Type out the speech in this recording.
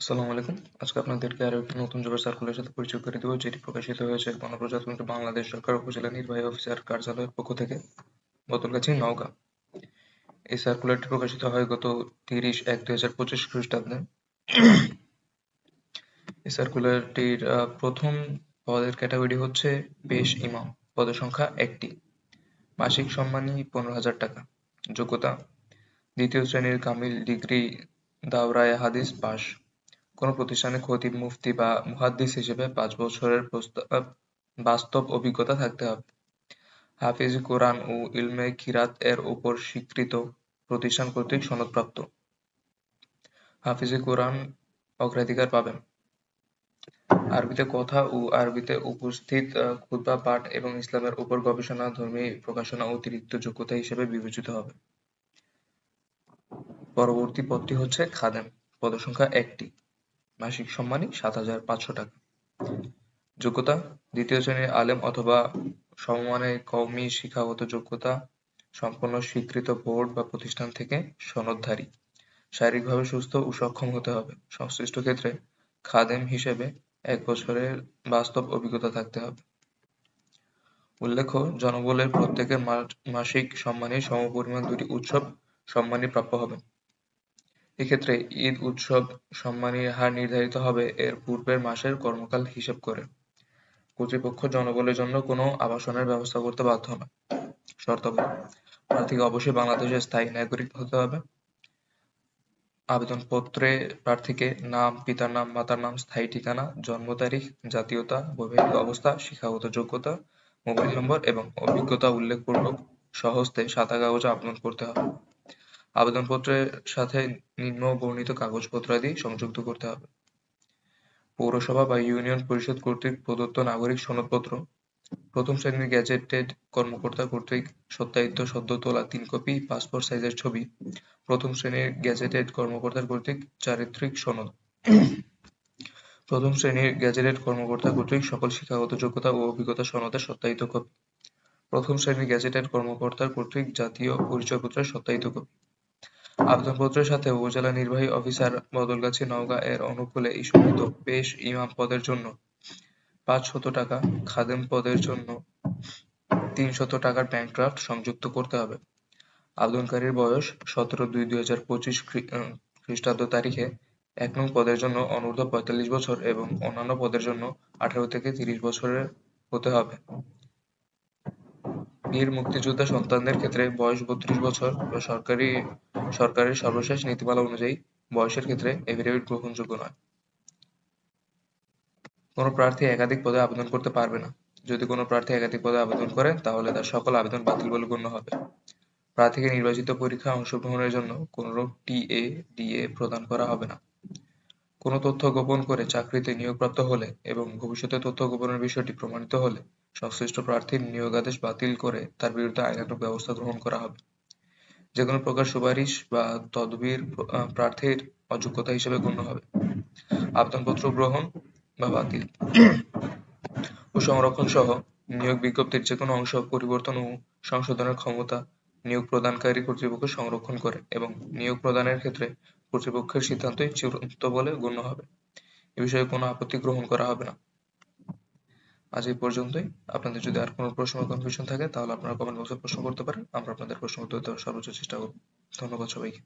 আসসালামু আলাইকুম। আজকে আপনাদেরকে আরও একটি নতুন জবের সার্কুলারের সাথে পরিচয় করে দেবো, যেটি প্রকাশিত হয়েছে গণপ্রজাতন্ত্রী বাংলাদেশ সরকার উপজেলা নির্বাহী অফিসার কার্যালয়ের পক্ষ থেকে বদলগাছি নওগাঁ। এই সার্কুলারটি প্রকাশিত হয় গত তিরিশ এক দুই হাজার পঁচিশ খ্রিস্টাব্দে। এই সার্কুলারটির প্রথম পদের ক্যাটাগরি হচ্ছে পেশ ইমাম। পদের সংখ্যা একটি। মাসিক সম্মানী পনেরো হাজার টাকা। যোগ্যতা, দ্বিতীয় শ্রেণির কামিল ডিগ্রি দাওরায়ে হাদিস পাস। কোনো প্রতিষ্ঠানে খতিব মুফতি বা মুহাদ্দিস হিসেবে পাঁচ বছরের বাস্তব অভিজ্ঞতা থাকতে হবে। হাফিজ কোরআন ও ইলমে কিরাত এর উপর স্বীকৃত প্রতিষ্ঠান কর্তৃক সনদপ্রাপ্ত। হাফিজে কোরআন অগ্রাধিকার পাবেন। আরবিতে কথা ও আরবিতে উপস্থিত আহ, পাঠ এবং ইসলামের উপর গবেষণা ধর্মী প্রকাশনা অতিরিক্ত যোগ্যতা হিসেবে বিবেচিত হবে। পরবর্তী পদটি হচ্ছে খাদেম। পদসংখ্যা একটি। মাসিক সম্মানী সাত হাজার পাঁচশো টাকা। যোগ্যতা, দ্বিতীয় শ্রেণির আলেম অথবা সমমানের কওমি শিক্ষাগত যোগ্যতা সম্পন্ন স্বীকৃত বোর্ড বা প্রতিষ্ঠান থেকে সনদধারী। শারীরিকভাবে সুস্থ ও সক্ষম হতে হবে। সংশ্লিষ্ট ক্ষেত্রে খাদেম হিসেবে এক বছরের বাস্তব অভিজ্ঞতা থাকতে হবে। উল্লেখ্য, জনবলের প্রত্যেকের মাসিক সম্মানী সমপরিমাণ দুটি উৎসব সম্মানী প্রাপ্য হবে। এক্ষেত্রে ঈদ উৎসব সম্মানীর হার নির্ধারিত হবে এর পূর্বের মাসের কর্মকাল হিসেব করে। কর্তৃপক্ষ জনবলের জন্য কোনো আবাসনের ব্যবস্থা করতে বাধ্য নয় শর্তাবলী প্রার্থীকে অবশ্যই বাংলাদেশের স্থায়ী নাগরিক হতে হবে। আবেদনপত্রে প্রার্থীকে নাম, পিতার নাম, মাতার নাম, স্থায়ী ঠিকানা, জন্ম তারিখ, জাতীয়তা, বৈবাহিক অবস্থা, শিক্ষাগত যোগ্যতা, মোবাইল নম্বর এবং অভিজ্ঞতা উল্লেখপূর্বক সহস্তে সাদা কাগজে আবেদন করতে হবে। আবেদনপত্রের সাথে নিম্ন বর্ণিত কাগজপত্রাদি সংযুক্ত করতে হবে। পৌরসভা বা ইউনিয়ন পরিষদ কর্তৃক প্রদত্ত নাগরিক সনদপত্র, প্রথম শ্রেণির গ্যাজেটেড কর্মকর্তা কর্তৃক সত্যায়িত সদ্য তোলা তিন কপি পাসপোর্ট সাইজের ছবি, প্রথম শ্রেণির গ্যাজেটেড কর্মকর্তা কর্তৃক চারিত্রিক সনদ। প্রথম শ্রেণির গ্যাজেটেড কর্মকর্তা কর্তৃক সকল শিক্ষাগত যোগ্যতা ও অভিজ্ঞতা সনদের সত্যায়িত কপি, প্রথম শ্রেণির গ্যাজেটেড কর্মকর্তা কর্তৃক জাতীয় পরিচয়পত্রের সত্যায়িত কপি। আবেদনপত্রের সাথে উপজেলা নির্বাহী অফিসার বদলগাছি নওগাঁ এর অনুকূলে ইস্যুকৃত পেশ ইমাম পদের জন্য পাঁচশত টাকা, খাদেম পদের জন্য তিনশত টাকার ব্যাংক ড্রাফট সংযুক্ত করতে হবে। আবেদনকারীর বয়স সতেরো দুই দুই হাজার পঁচিশ খ্রিস্টাব্দ তারিখে এক নং পদের জন্য অনূর্ধ্ব পঁয়তাল্লিশ বছর এবং অন্যান্য পদের জন্য আঠারো থেকে তিরিশ বছরের হতে হবে। বীর মুক্তিযোদ্ধা সন্তানদের ক্ষেত্রে বয়স বত্রিশ বছর সরকারি সরকারের সর্বশেষ নীতিমালা অনুযায়ী বয়সের ক্ষেত্রে এফিডেভিট গ্রহণযোগ্য নয়। কোনো প্রার্থী একাধিক পদে আবেদন করতে পারবে না। যদি কোনো প্রার্থী একাধিক পদে আবেদন করেন, তাহলে তার সকল আবেদন বাতিল বলে গণ্য হবে। প্রার্থীকে নির্বাচিত পরীক্ষায় অংশগ্রহণের জন্য কোনরূপ টিএ ডিএ প্রদান করা হবে না। কোনো তথ্য গোপন করে চাকরিতে নিয়োগপ্রাপ্ত হলে এবং ভবিষ্যতে তথ্য গোপনের বিষয়টি প্রমাণিত হলে সংশ্লিষ্ট প্রার্থীর নিয়োগাদেশ বাতিল করে তার বিরুদ্ধে আইনানুগ ব্যবস্থা গ্রহণ করা হবে। যে কোনো প্রকার সুপারিশ বা তদবির প্রার্থীর অযোগ্যতা হিসেবে গণ্য হবে। আবেদনপত্র গ্রহণ বা বাতিল ও সংরক্ষণ সহ নিয়োগ বিজ্ঞপ্তির যে কোনো অংশ পরিবর্তন ও সংশোধনের ক্ষমতা নিয়োগ প্রদানকারী কর্তৃপক্ষ সংরক্ষণ করে এবং নিয়োগ প্রদানের ক্ষেত্রে কর্তৃপক্ষের সিদ্ধান্তই চূড়ান্ত বলে গণ্য হবে। এ বিষয়ে কোনো আপত্তি গ্রহণ করা হবে না। আজ এই পর্যন্তই। আপনাদের যদি আর কোনো প্রশ্ন বা কনফিউশন থাকে, তাহলে আপনারা কমেন্ট বক্সে প্রশ্ন করতে পারেন। আমরা আপনাদের প্রশ্ন উত্তর দেওয়ার সর্বোচ্চ চেষ্টা করব। ধন্যবাদ সবাইকে।